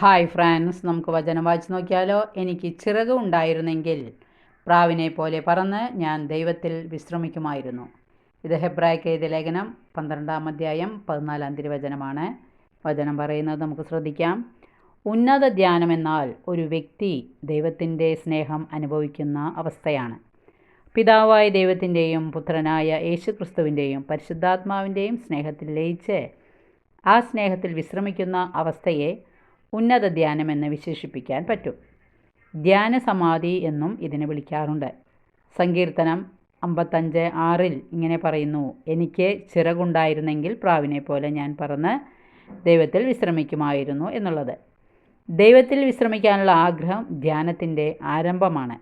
Hi France നമുക്ക് വചനം വായിച്ച് നോക്കിയാലോ? എനിക്ക് ചിറക് ഉണ്ടായിരുന്നെങ്കിൽ പ്രാവിനെ പോലെ പറന്ന് ഞാൻ ദൈവത്തിൽ വിശ്രമിക്കുമായിരുന്നു. ഇത് ഹെബ്രായ്ക്ക് എഴുതിയ ലേഖനം പന്ത്രണ്ടാം അധ്യായം പതിനാലാം തിരുവചനമാണ്. വചനം പറയുന്നത് നമുക്ക് ശ്രദ്ധിക്കാം. ഉന്നത ധ്യാനം എന്നാൽ ഒരു വ്യക്തി ദൈവത്തിന്റെ സ്നേഹം അനുഭവിക്കുന്ന അവസ്ഥയാണ്. പിതാവായ ദൈവത്തിന്റെയും പുത്രനായ യേശുക്രിസ്തുവിന്റെയും പരിശുദ്ധാത്മാവിന്റെയും സ്നേഹത്തിൽ ലയിച്ച് ആ സ്നേഹത്തിൽ വിശ്രമിക്കുന്ന അവസ്ഥയെ ഉന്നത ധ്യാനമെന്ന് വിശേഷിപ്പിക്കാൻ പറ്റും. ധ്യാന സമാധി എന്നും ഇതിനെ വിളിക്കാറുണ്ട്. സങ്കീർത്തനം അമ്പത്തഞ്ച് ആറിൽ ഇങ്ങനെ പറയുന്നു എനിക്ക് ചിറകുണ്ടായിരുന്നെങ്കിൽ പ്രാവിനെ പോലെ ഞാൻ പറന്ന് ദൈവത്തിൽ വിശ്രമിക്കുമായിരുന്നു എന്നുള്ളത്. ദൈവത്തിൽ വിശ്രമിക്കാനുള്ള ആഗ്രഹം ധ്യാനത്തിന്റെ ആരംഭമാണ്.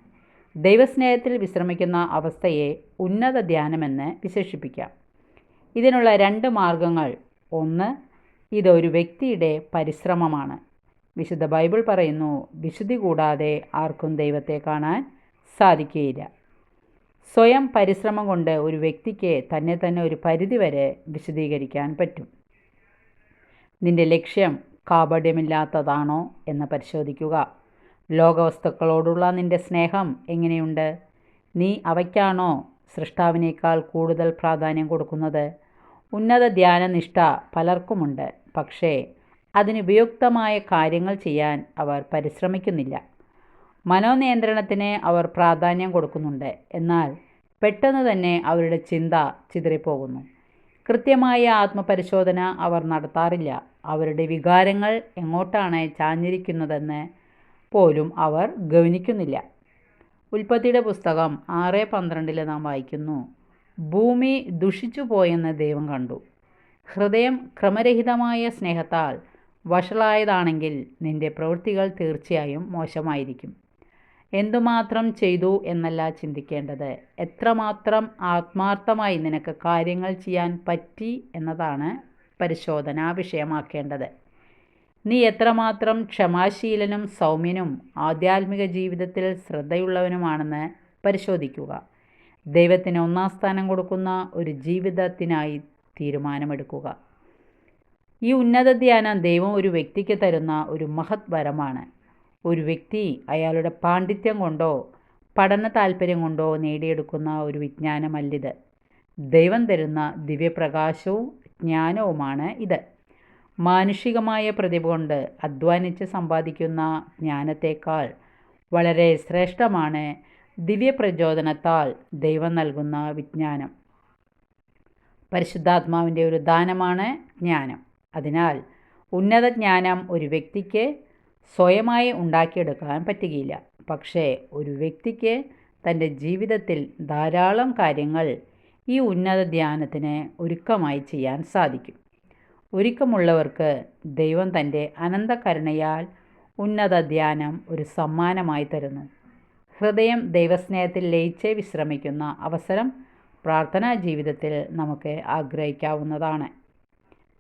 ദൈവസ്നേഹത്തിൽ വിശ്രമിക്കുന്ന അവസ്ഥയെ ഉന്നത ധ്യാനമെന്ന് വിശേഷിപ്പിക്കാം. ഇതിനുള്ള രണ്ട് മാർഗങ്ങൾ. ഒന്ന് ഇതൊരു വ്യക്തിയുടെ പരിശ്രമമാണ്. വിശുദ്ധ ബൈബിൾ പറയുന്നു വിശുദ്ധി കൂടാതെ ആർക്കും ദൈവത്തെ കാണാൻ സാധിക്കുകയില്ല. സ്വയം പരിശ്രമം കൊണ്ട് ഒരു വ്യക്തിക്ക് തന്നെ തന്നെ ഒരു പരിധി വരെ വിശദീകരിക്കാൻ പറ്റും. നിന്റെ ലക്ഷ്യം കാപട്യമില്ലാത്തതാണോ എന്ന് പരിശോധിക്കുക. ലോകവസ്തുക്കളോടുള്ള നിന്റെ സ്നേഹം എങ്ങനെയുണ്ട്? നീ അവയ്ക്കാണോ സൃഷ്ടാവിനേക്കാൾ കൂടുതൽ പ്രാധാന്യം കൊടുക്കുന്നത്? ഉന്നത ധ്യാനനിഷ്ഠ പലർക്കുമുണ്ട്. പക്ഷേ അതിനുപയുക്തമായ കാര്യങ്ങൾ ചെയ്യാൻ അവർ പരിശ്രമിക്കുന്നില്ല. മനോനിയന്ത്രണത്തിന് അവർ പ്രാധാന്യം കൊടുക്കുന്നുണ്ട്. എന്നാൽ പെട്ടെന്ന് തന്നെ അവരുടെ ചിന്ത ചിതറിപ്പോകുന്നു. കൃത്യമായ ആത്മപരിശോധന അവർ നടത്താറില്ല. അവരുടെ വികാരങ്ങൾ എങ്ങോട്ടാണ് ചാഞ്ഞിരിക്കുന്നതെന്ന് പോലും അവർ ഗവനിക്കുന്നില്ല. ഉൽപ്പത്തിയുടെ പുസ്തകം ആറ് പന്ത്രണ്ടിൽ നാം വായിക്കുന്നു. ഭൂമി ദുഷിച്ചു പോയെന്ന് ദൈവം കണ്ടു. ഹൃദയം ക്രമരഹിതമായ സ്നേഹത്താൽ വഷളായതാണെങ്കിൽ നിന്റെ പ്രവൃത്തികൾ തീർച്ചയായും മോശമായിരിക്കും. എന്തുമാത്രം ചെയ്തു എന്നല്ല ചിന്തിക്കേണ്ടത്. എത്രമാത്രം ആത്മാർത്ഥമായി നിനക്ക് കാര്യങ്ങൾ ചെയ്യാൻ പറ്റി എന്നതാണ് പരിശോധനാ വിഷയമാക്കേണ്ടത്. നീ എത്രമാത്രം ക്ഷമാശീലനും സൗമ്യനും ആധ്യാത്മിക ജീവിതത്തിൽ ശ്രദ്ധയുള്ളവനുമാണെന്ന് പരിശോധിക്കുക. ദൈവത്തിന് ഒന്നാം സ്ഥാനം കൊടുക്കുന്ന ഒരു ജീവിതത്തിനായി തീരുമാനമെടുക്കുക. ഈ ഉന്നത ധ്യാനം ദൈവം ഒരു വ്യക്തിക്ക് തരുന്ന ഒരു മഹത് വരമാണ് ഒരു വ്യക്തി അയാളുടെ പാണ്ഡിത്യം കൊണ്ടോ പഠന താല്പര്യം കൊണ്ടോ നേടിയെടുക്കുന്ന ഒരു വിജ്ഞാനമല്ലിത്. ദൈവം തരുന്ന ദിവ്യപ്രകാശവും ജ്ഞാനവുമാണ് ഇത്. മാനുഷികമായ പ്രതിഭ കൊണ്ട് അധ്വാനിച്ച് സമ്പാദിക്കുന്ന ജ്ഞാനത്തേക്കാൾ വളരെ ശ്രേഷ്ഠമാണ് ദിവ്യപ്രചോദനത്താൽ ദൈവം നൽകുന്ന വിജ്ഞാനം. പരിശുദ്ധാത്മാവിന്റെ ഒരു ദാനമാണ് ജ്ഞാനം. അതിനാൽ ഉന്നതജ്ഞാനം ഒരു വ്യക്തിക്ക് സ്വയമായി ഉണ്ടാക്കിയെടുക്കാൻ പറ്റുകയില്ല. പക്ഷേ ഒരു വ്യക്തിക്ക് തന്റെ ജീവിതത്തിൽ ധാരാളം കാര്യങ്ങൾ ഈ ഉന്നത ധ്യാനത്തിന് ഒരുക്കമായി ചെയ്യാൻ സാധിക്കും. ഒരുക്കമുള്ളവർക്ക് ദൈവം തന്റെ അനന്തകരുണയാൽ ഉന്നത ധ്യാനം ഒരു സമ്മാനമായി തരുന്നു. ഹൃദയം ദൈവസ്നേഹത്തിൽ ലയിച്ച് വിശ്രമിക്കുന്ന അവസരം പ്രാർത്ഥനാ ജീവിതത്തിൽ നമുക്ക് ആഗ്രഹിക്കാവുന്നതാണ്.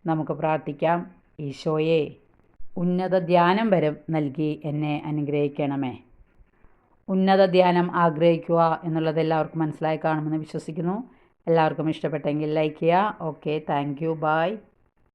നമുക്ക് പ്രാർത്ഥിക്കാം. ഈശോയെ ഉന്നത ധ്യാനം വരെ നൽകി എന്നെ അനുഗ്രഹിക്കണമേ. ഉന്നത ധ്യാനം ആഗ്രഹിക്കുക എന്നുള്ളത് എല്ലാവർക്കും മനസ്സിലായി കാണുമെന്ന് വിശ്വസിക്കുന്നു. എല്ലാവർക്കും ഇഷ്ടപ്പെട്ടെങ്കിൽ ലൈക്ക് ചെയ്യുക. Okay thank you. ബായ്